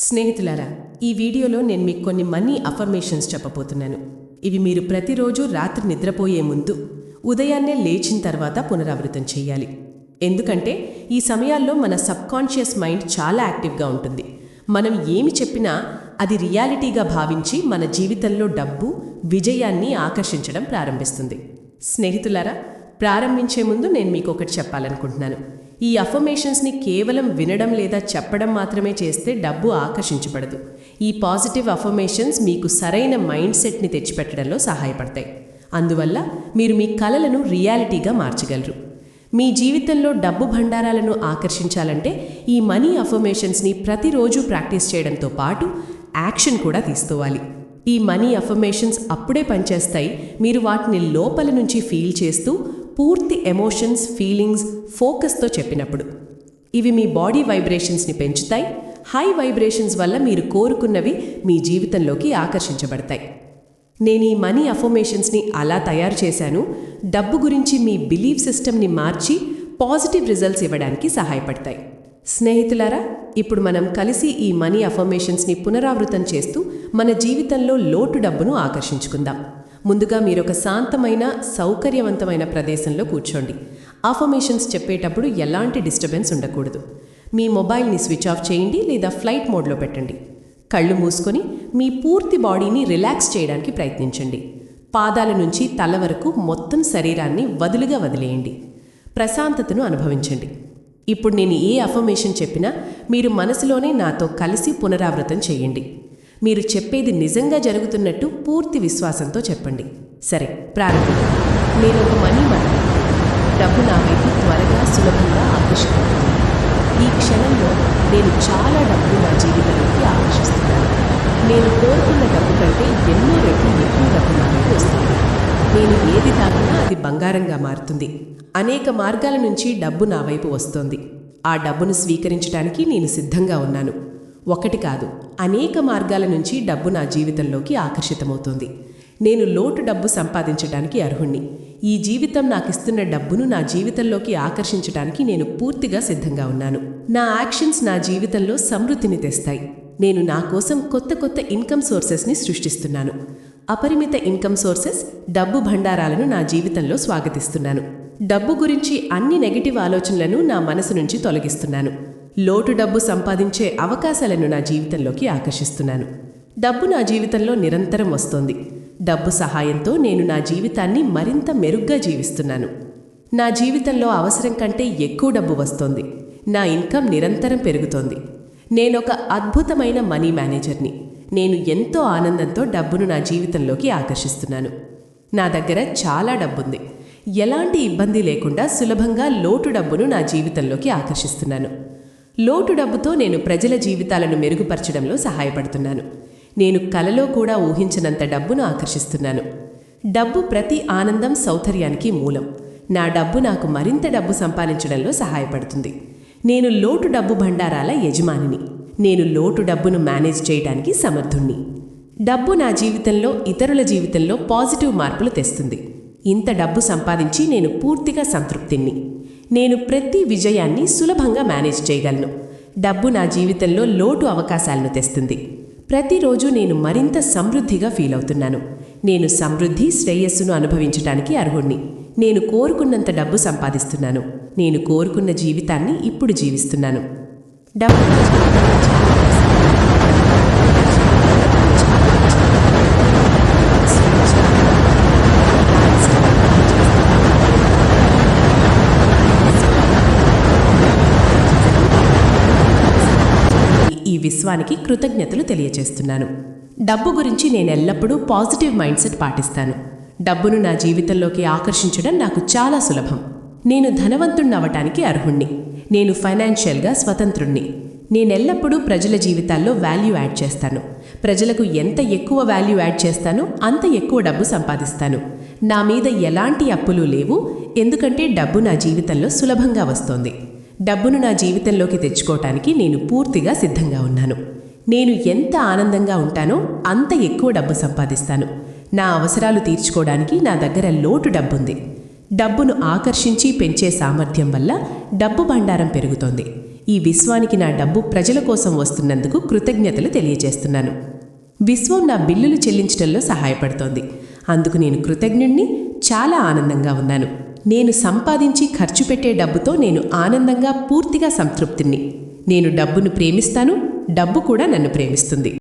స్నేహితులారా ఈ వీడియోలో నేను మీకు కొన్ని మనీ అఫర్మేషన్స్ చెప్పబోతున్నాను. ఇవి మీరు ప్రతిరోజు రాత్రి నిద్రపోయే ముందు ఉదయాన్నే లేచిన తర్వాత పునరావృతం చేయాలి. ఎందుకంటే ఈ సమయాల్లో మన సబ్కాన్షియస్ మైండ్ చాలా యాక్టివ్గా ఉంటుంది. మనం ఏమి చెప్పినా అది రియాలిటీగా భావించి మన జీవితంలో డబ్బు విజయాన్ని ఆకర్షించడం ప్రారంభిస్తుంది. స్నేహితులారా ప్రారంభించే ముందు నేను మీకు ఒకటి చెప్పాలనుకుంటున్నాను. ఈ అఫర్మేషన్స్ని కేవలం వినడం లేదా చెప్పడం మాత్రమే చేస్తే డబ్బు ఆకర్షించబడదు. ఈ పాజిటివ్ అఫర్మేషన్స్ మీకు సరైన మైండ్ సెట్ని తెచ్చిపెట్టడంలో సహాయపడతాయి. అందువల్ల మీరు మీ కలలను రియాలిటీగా మార్చగలరు. మీ జీవితంలో డబ్బు భండారాలను ఆకర్షించాలంటే ఈ మనీ అఫర్మేషన్స్ని ప్రతిరోజు ప్రాక్టీస్ చేయడంతో పాటు యాక్షన్ కూడా తీసుకోవాలి. ఈ మనీ అఫర్మేషన్స్ అప్పుడే పనిచేస్తాయి. మీరు వాటిని లోపల నుంచి ఫీల్ చేస్తూ పూర్తి ఎమోషన్స్ ఫీలింగ్స్ ఫోకస్తో చెప్పినప్పుడు. ఇవి మీ బాడీ వైబ్రేషన్స్ని పెంచుతాయి. హై వైబ్రేషన్స్ వల్ల మీరు కోరుకున్నవి మీ జీవితంలోకి ఆకర్షించబడతాయి. నేను ఈ మనీ అఫర్మేషన్స్ని అలా తయారు చేశాను. డబ్బు గురించి మీ బిలీఫ్ సిస్టమ్ని మార్చి పాజిటివ్ రిజల్ట్స్ ఇవ్వడానికి సహాయపడతాయి. స్నేహితులారా ఇప్పుడు మనం కలిసి ఈ మనీ అఫర్మేషన్స్ని పునరావృతం చేస్తూ మన జీవితంలో లోటు డబ్బును ఆకర్షించుకుందాం. ముందుగా మీరు ఒక శాంతమైన సౌకర్యవంతమైన ప్రదేశంలో కూర్చోండి. అఫర్మేషన్స్ చెప్పేటప్పుడు ఎలాంటి డిస్టర్బెన్స్ ఉండకూడదు. మీ మొబైల్ని స్విచ్ ఆఫ్ చేయండి లేదా ఫ్లైట్ మోడ్లో పెట్టండి. కళ్ళు మూసుకొని మీ పూర్తి బాడీని రిలాక్స్ చేయడానికి ప్రయత్నించండి. పాదాల నుంచి తల వరకు మొత్తం శరీరాన్ని వదులుగా వదిలేయండి. ప్రశాంతతను అనుభవించండి. ఇప్పుడు నేను ఏ అఫర్మేషన్ చెప్పినా మీరు మనసులోనే నాతో కలిసి పునరావృతం చేయండి. మీరు చెప్పేది నిజంగా జరుగుతున్నట్టు పూర్తి విశ్వాసంతో చెప్పండి. సరే ప్రారంభం. నేను ఒక మనీ మనీ. డబ్బు నా వైపు త్వరగా సులభంగా ఆకర్షిస్తుంది. ఈ క్షణంలో నేను చాలా డబ్బు నా జీవితంలోకి ఆకర్షిస్తున్నాను. నేను కోరుకున్న డబ్బు కంటే ఎన్నో రెట్లు ఎక్కువ డబ్బు నా వైపు వస్తుంది. నేను ఏది తాకినా అది బంగారంగా మారుతుంది. అనేక మార్గాల నుంచి డబ్బు నా వైపు వస్తోంది. ఆ డబ్బును స్వీకరించడానికి నేను సిద్ధంగా ఉన్నాను. ఒకటి కాదు అనేక మార్గాల నుంచి డబ్బు నా జీవితంలోకి ఆకర్షితమవుతుంది. నేను లోటు డబ్బు సంపాదించడానికి అర్హుణ్ణి. ఈ జీవితం నాకిస్తున్న డబ్బును నా జీవితంలోకి ఆకర్షించడానికి నేను పూర్తిగా సిద్ధంగా ఉన్నాను. నా యాక్షన్స్ నా జీవితంలో సమృద్ధిని తెస్తాయి. నేను నా కోసం కొత్త కొత్త ఇన్కమ్ సోర్సెస్ని సృష్టిస్తున్నాను. అపరిమిత ఇన్కమ్ సోర్సెస్ డబ్బు భండారాలను నా జీవితంలో స్వాగతిస్తున్నాను. డబ్బు గురించి అన్ని నెగటివ్ ఆలోచనలను నా మనసు నుంచి తొలగిస్తున్నాను. లోటు డబ్బు సంపాదించే అవకాశాలను నా జీవితంలోకి ఆకర్షిస్తున్నాను. డబ్బు నా జీవితంలో నిరంతరం వస్తోంది. డబ్బు సహాయంతో నేను నా జీవితాన్ని మరింత మెరుగ్గా జీవిస్తున్నాను. నా జీవితంలో అవసరం కంటే ఎక్కువ డబ్బు వస్తోంది. నా ఇన్కమ్ నిరంతరం పెరుగుతోంది. నేనొక అద్భుతమైన మనీ మేనేజర్ని. నేను ఎంతో ఆనందంతో డబ్బును నా జీవితంలోకి ఆకర్షిస్తున్నాను. నా దగ్గర చాలా డబ్బుంది. ఎలాంటి ఇబ్బంది లేకుండా సులభంగా లోటు డబ్బును నా జీవితంలోకి ఆకర్షిస్తున్నాను. లోటు డబ్బుతో నేను ప్రజల జీవితాలను మెరుగుపరచడంలో సహాయపడుతున్నాను. నేను కలలో కూడా ఊహించినంత డబ్బును ఆకర్షిస్తున్నాను. డబ్బు ప్రతి ఆనందం సౌకర్యానికి మూలం. నా డబ్బు నాకు మరింత డబ్బు సంపాదించడంలో సహాయపడుతుంది. నేను లోటు డబ్బు భండారాల యజమానిని. నేను లోటు డబ్బును మేనేజ్ చేయడానికి సమర్థుణ్ణి. డబ్బు నా జీవితంలో ఇతరుల జీవితంలో పాజిటివ్ మార్పులు తెస్తుంది. ఇంత డబ్బు సంపాదించి నేను పూర్తిగా సంతృప్తిని. నేను ప్రతి విజయాన్ని సులభంగా మేనేజ్ చేయగలను. డబ్బు నా జీవితంలో లోటు అవకాశాలను తెస్తుంది. ప్రతిరోజు నేను మరింత సమృద్ధిగా ఫీల్ అవుతున్నాను. నేను సమృద్ధి శ్రేయస్సును అనుభవించడానికి అర్హుణ్ణి. నేను కోరుకున్నంత డబ్బు సంపాదిస్తున్నాను. నేను కోరుకున్న జీవితాన్ని ఇప్పుడు జీవిస్తున్నాను. డబ్బు విశ్వానికి కృతజ్ఞతలు తెలియచేస్తున్నాను డబ్బు గురించి నేను ఎల్లప్పుడూ పాజిటివ్ మైండ్ సెట్ పాటిస్తాను. డబ్బును నా జీవితంలోకి ఆకర్షించడం నాకు చాలా సులభం. నేను ధనవంతుణ్ణవటానికి అర్హుణ్ణి. నేను ఫైనాన్షియల్గా స్వతంత్రుణ్ణి. నేనెల్లప్పుడూ ప్రజల జీవితాల్లో వాల్యూ యాడ్ చేస్తాను. ప్రజలకు ఎంత ఎక్కువ వాల్యూ యాడ్ చేస్తానో అంత ఎక్కువ డబ్బు సంపాదిస్తాను. నా మీద ఎలాంటి అప్పులు లేవు. ఎందుకంటే డబ్బు నా జీవితంలో సులభంగా వస్తోంది. డబ్బును నా జీవితంలోకి తెచ్చుకోవటానికి నేను పూర్తిగా సిద్ధంగా ఉన్నాను. నేను ఎంత ఆనందంగా ఉంటానో అంత ఎక్కువ డబ్బు సంపాదిస్తాను. నా అవసరాలు తీర్చుకోవడానికి నా దగ్గర లోటు డబ్బుంది. డబ్బును ఆకర్షించి పెంచే సామర్థ్యం వల్ల డబ్బు భండారం పెరుగుతోంది. ఈ విశ్వానికి నా డబ్బు ప్రజల కోసం వస్తున్నందుకు కృతజ్ఞతలు తెలియజేస్తున్నాను. విశ్వం నా బిల్లులు చెల్లించడంలో సహాయపడుతోంది. అందుకు నేను కృతజ్ఞుణ్ణి చాలా ఆనందంగా ఉన్నాను. నేను సంపాదించి ఖర్చు పెట్టే డబ్బుతో నేను ఆనందంగా పూర్తిగా సంతృప్తిని. నేను డబ్బును ప్రేమిస్తాను డబ్బు కూడా నన్ను ప్రేమిస్తుంది.